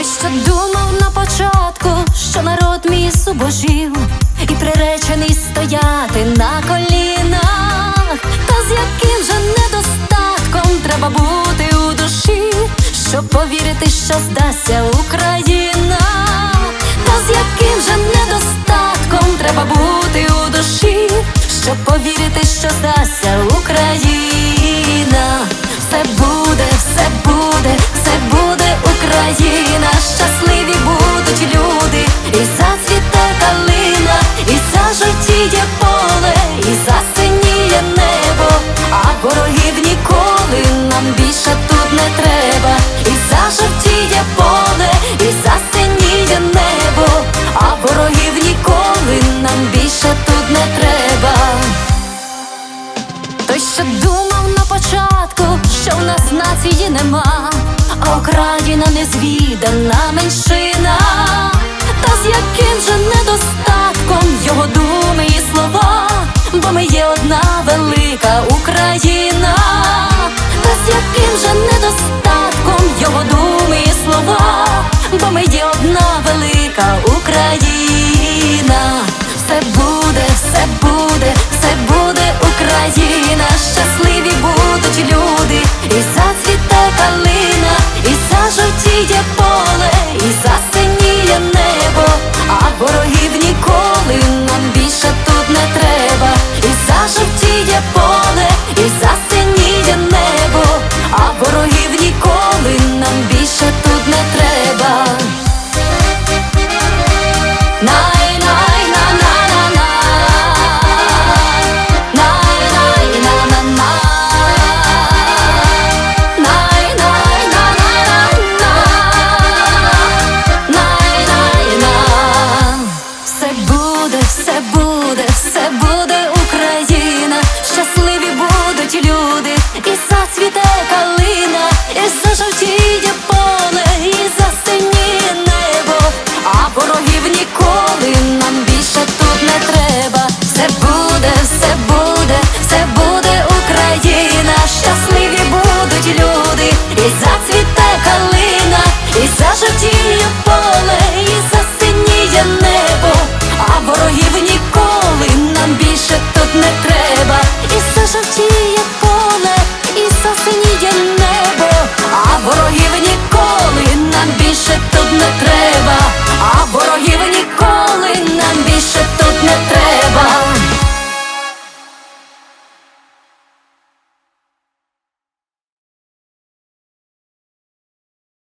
Той, що думав на початку, що народ мій субожів і приречений стояти на колінах, та з яким же недостатком треба бути у душі, щоб повірити, що здасться Україна, та з яким же недостатком треба бути у душі, щоб повірити, що здасться Україна, все буде, все буде, все буде. Зажовтіє поле, і засиніє небо, а ворогів ніколи нам більше тут не треба, і зажовтіє поле, і засиніє небо, а ворогів ніколи нам більше тут не треба. Той, що думав на початку, що в нас нації нема, а Україна незвідана меншина, та велика Україна, без яким же недостатком його думи і слова, бо ми є одна велика Україна, все буде, все буде, все буде Україна, щасливі будуть люди, і зацвіте калина, і зажовтіє